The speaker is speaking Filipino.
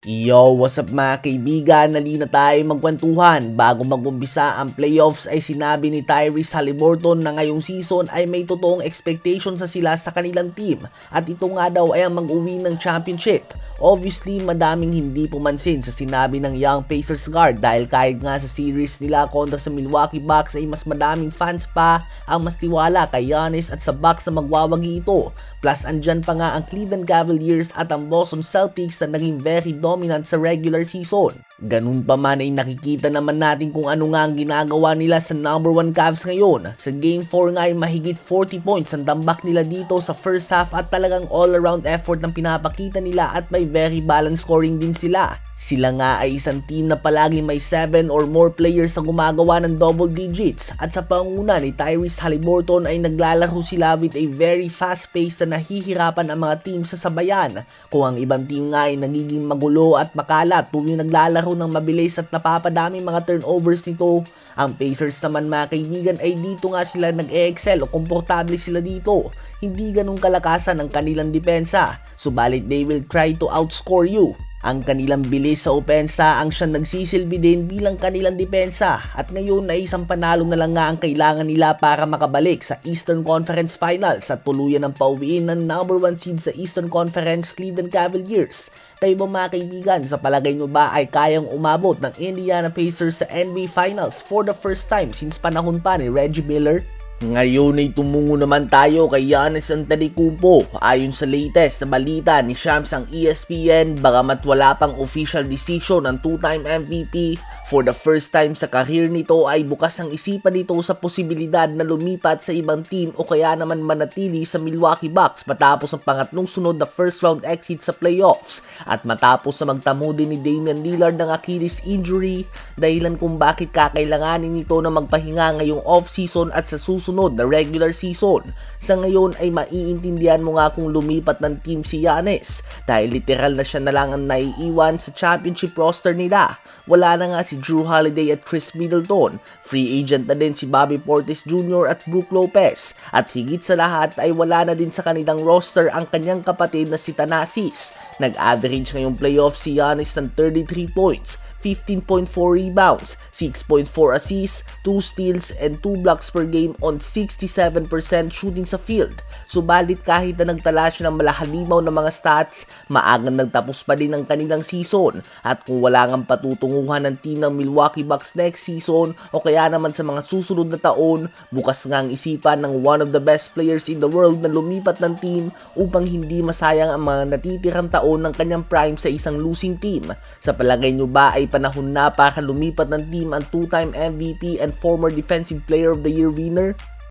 Yo, what's up mga kaibigan? Nali na tayo magkwentuhan. Bago magumpisa ang playoffs ay sinabi ni Tyrese Halliburton na ngayong season ay may totoong expectation sa sila sa kanilang team at ito nga daw ay ang mag-uwi ng championship. Obviously, madaming hindi pumansin sa sinabi ng young Pacers guard dahil kahit nga sa series nila kontra sa Milwaukee Bucks ay mas madaming fans pa ang mas tiwala kay Giannis at sa Bucks na magwawagi ito. Plus, andyan pa nga ang Cleveland Cavaliers at ang Boston Celtics na naging very sa regular season. Ganun pa man ay nakikita naman natin kung ano nga ang ginagawa nila sa number 1 Cavs ngayon. Sa Game 4 nga ay mahigit 40 points ang tambak nila dito sa first half at talagang all-around effort ang pinapakita nila at may very balanced scoring din sila. Sila nga ay isang team na palagi may 7 or more players na gumagawa ng double digits at sa panguna ni Tyrese Halliburton ay naglalaro sila with a very fast pace na nahihirapan ang mga team sa sabayan. Kung ang ibang team nga ay nagiging magulo at makalat tuwing naglalaro ng mabilis at napapadami mga turnovers nito, ang Pacers naman mga kaibigan ay dito nga sila nag-e-excel o komportable sila dito. Hindi ganun kalakasan ang kanilang depensa, subalit they will try to outscore you. Ang kanilang bilis sa opensa ang siyang nagsisilbi din bilang kanilang depensa at ngayon ay isang panalo na lang nga ang kailangan nila para makabalik sa Eastern Conference Finals at tuluyan ng pauwiin ng number 1 seed sa Eastern Conference Cleveland Cavaliers. Kayo ba mga kaibigan, sa palagay nyo ba ay kayang umabot ng Indiana Pacers sa NBA Finals for the first time since panahon pa ni Reggie Miller? Ngayon ay tumungo naman tayo kay Giannis Antetokounmpo. Ayon sa latest na balita ni Shams ang ESPN, bagamat wala pang official decision ng two-time MVP, for the first time sa career nito ay bukas ang isipan nito sa posibilidad na lumipat sa ibang team o kaya naman manatili sa Milwaukee Bucks matapos ang pangatlong sunod na first round exit sa playoffs at matapos na magtamo din ni Damian Lillard ng Achilles injury dahilan kung bakit kakailanganin nito na magpahinga ngayong off-season at sa susunod na regular season. Sa ngayon ay maiintindihan mo nga kung lumipat ng team si Giannis dahil literal na siya na lang ang naiiwan sa championship roster nila. Wala na nga si Drew Holiday at Chris Middleton. Free agent na din si Bobby Portis Jr. at Brook Lopez. At higit sa lahat ay wala na din sa kanilang roster ang kanyang kapatid na si Thanasis. Nag-average ngayong playoff si Giannis ng 33 points, 15.4 rebounds, 6.4 assists, 2 steals, and 2 blocks per game on 67% shooting sa field. Subalit kahit na nagtala siya ng malahalimaw na mga stats, maagang nagtapos pa din ang kanilang season. At kung wala ngang patutunguhan ng team ng Milwaukee Bucks next season o kaya naman sa mga susunod na taon, bukas nga ang isipan ng one of the best players in the world na lumipat ng team upang hindi masayang ang mga natitirang taon ng kanyang prime sa isang losing team. Sa palagay nyo ba ay panahon na para lumipat ng team ang two-time MVP and former Defensive Player of the Year winner?